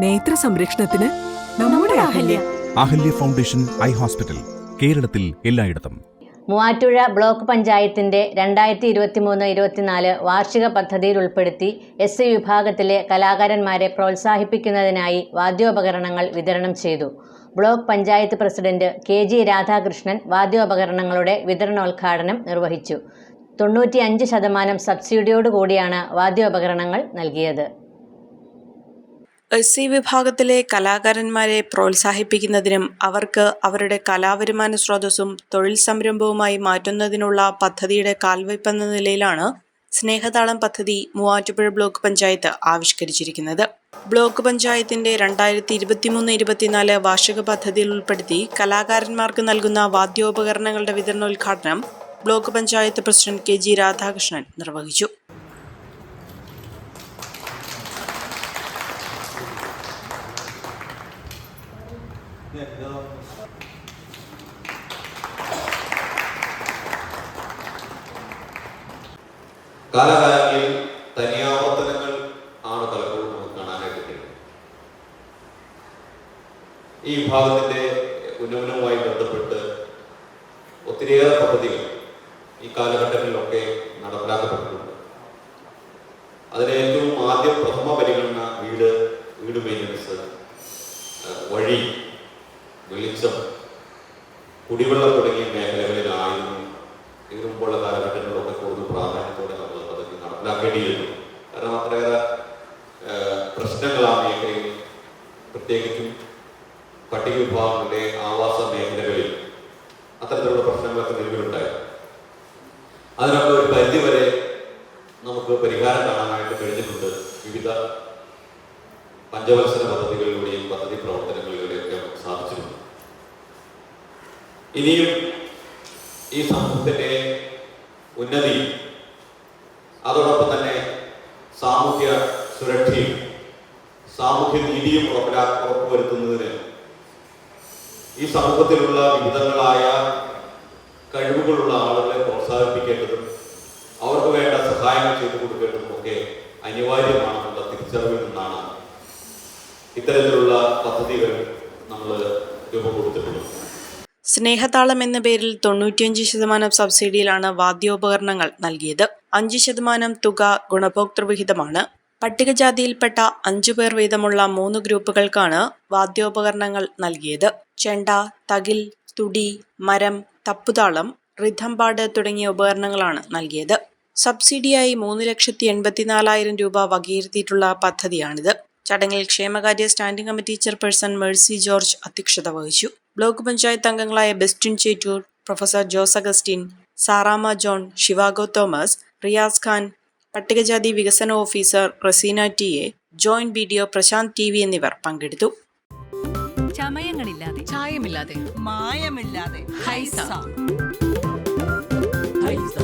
നേത്ര സംരക്ഷണത്തിന് നമ്മുടെ Ahalya. Ahalya. Foundation eye hospital കേരളത്തിൽ എല്ലായിടത്തും. മൂവാറ്റുഴ ബ്ലോക്ക് പഞ്ചായത്തിന്റെ രണ്ടായിരത്തി ഇരുപത്തി മൂന്ന് ഇരുപത്തിനാല് വാർഷിക പദ്ധതിയിൽ ഉൾപ്പെടുത്തി എസ് സി വിഭാഗത്തിലെ കലാകാരന്മാരെ പ്രോത്സാഹിപ്പിക്കുന്നതിനായി വാദ്യോപകരണങ്ങൾ വിതരണം ചെയ്തു. Block panchayat president K G Radhakrishnan വാദ്യോപകരണങ്ങളുടെ വിതരണോദ്ഘാടനം നിർവഹിച്ചു. തൊണ്ണൂറ്റിയഞ്ച് ശതമാനം സബ്സിഡിയോടുകൂടിയാണ് വാദ്യോപകരണങ്ങൾ നൽകിയത്. എസ് സി വിഭാഗത്തിലെ കലാകാരന്മാരെ പ്രോത്സാഹിപ്പിക്കുന്നതിനും അവർക്ക് അവരുടെ കലാവരുമാന സ്രോതസ്സും തൊഴിൽ സംരംഭവുമായി മാറ്റുന്നതിനുള്ള പദ്ധതിയുടെ കാൽവയ്പെന്ന നിലയിലാണ് സ്നേഹതാളം പദ്ധതി മൂവാറ്റുപുഴ ബ്ലോക്ക് പഞ്ചായത്ത് ആവിഷ്കരിച്ചിരിക്കുന്നത്. ബ്ലോക്ക് പഞ്ചായത്തിന്റെ രണ്ടായിരത്തി ഇരുപത്തിമൂന്ന് ഇരുപത്തിനാല് വാർഷിക പദ്ധതിയിൽ ഉൾപ്പെടുത്തി കലാകാരന്മാർക്ക് നൽകുന്ന വാദ്യോപകരണങ്ങളുടെ വിതരണോദ്ഘാടനം block panchayat president K G Radhakrishnan നിർവഹിച്ചു. കാലകാലങ്ങളിൽ തനിയാവർത്തനങ്ങൾ ആണ് പലപ്പോഴും നമുക്ക് കാണാനായിട്ട് ഈ വിഭാഗത്തിന്റെ ഉന്നമനവുമായി ബന്ധപ്പെട്ട് ഒത്തിരിയേറെ പദ്ധതികൾ ഈ കാലഘട്ടങ്ങളിലൊക്കെ നടപ്പിലാക്കപ്പെട്ടിട്ടുണ്ട്. അതിലെ ഏറ്റവും ആദ്യം പ്രഥമ പരിഗണന വീട് വീട് മെയിന്റനൻസ് വഴി വെളിച്ചം കുടിവെള്ളം തുടങ്ങിയ മേഖലകളിലായിരുന്നു ഇതിനു മുമ്പുള്ള കാലഘട്ടങ്ങളിലൊക്കെ കൂടുതൽ പ്രാധാന്യത്തോടെ പദ്ധതി അത് അത്രയേറെ ഏഹ്, പ്രശ്നങ്ങൾ പ്രത്യേകിച്ചും പട്ടിക വിഭാഗങ്ങളുടെ ആവാസ മേഖലകളിൽ അത്തരത്തിലുള്ള പ്രശ്നങ്ങളൊക്കെ നിലവിലുണ്ടായി. അതിനൊക്കെ ഒരു പരിധിവരെ നമുക്ക് പരിഹാരം കാണാനായിട്ട് കഴിഞ്ഞിട്ടുണ്ട്. വിവിധ പഞ്ചവത്സര പദ്ധതികളിലൂടെയും പദ്ധതി പ്രവർത്തനങ്ങളിലൂടെയൊക്കെ സാധിച്ചിട്ടുണ്ട്. ഇനിയും ഈ സമൂഹത്തിന്റെ ഉന്നതി അതോടൊപ്പം തന്നെ സാമൂഹ്യ സുരക്ഷയും സാമൂഹ്യ നീതിയും ഉറപ്പുവരുത്തുന്നതിന് ഈ സമൂഹത്തിലുള്ള വിവിധങ്ങളായ കഴിവുകളുള്ള ആളുകളെ പ്രോത്സാഹിപ്പിക്കേണ്ടതും അവർക്ക് വേണ്ട സഹായങ്ങൾ ചെയ്തു കൊടുക്കേണ്ടതും ഒക്കെ അനിവാര്യമാണെന്നുള്ള തിരിച്ചറിവിൽ നിന്നാണ് ഇത്തരത്തിലുള്ള പദ്ധതികൾ നമ്മൾ രൂപം കൊടുത്തിട്ടുള്ളത്. സ്നേഹതാളം എന്ന പേരിൽ തൊണ്ണൂറ്റിയഞ്ച് ശതമാനം സബ്സിഡിയിലാണ് വാദ്യോപകരണങ്ങൾ നൽകിയത്. അഞ്ച് ശതമാനം തുക ഗുണഭോക്തൃവിഹിതമാണ്. പട്ടികജാതിയിൽപ്പെട്ട അഞ്ചു പേർ വീതമുള്ള മൂന്ന് ഗ്രൂപ്പുകൾക്കാണ് വാദ്യോപകരണങ്ങൾ നൽകിയത്. ചെണ്ട തകിൽ തുടി മരം തപ്പുതാളം റിഥംപാട് തുടങ്ങിയ ഉപകരണങ്ങളാണ് നൽകിയത്. സബ്സിഡിയായി മൂന്ന് ലക്ഷത്തി എൺപത്തിനാലായിരം രൂപ വകയിരുത്തിയിട്ടുള്ള പദ്ധതിയാണിത്. ചടങ്ങിൽ ക്ഷേമകാര്യ standing committee chairperson Mercy George അധ്യക്ഷത വഹിച്ചു. ബ്ലോക്ക് പഞ്ചായത്ത് അംഗങ്ങളായ Bestin Chettoor professor Jose Augustine Saramma John Shivago Thomas Riyas Khan പട്ടികജാതി വികസന officer Raseena T A joint B D O Prashanth T V എന്നിവർ പങ്കെടുത്തു. ചമയങ്ങളില്ലാതെ. ചായമില്ലാതെ. മായമില്ലാതെ. ഹൈസ. ഹൈസ.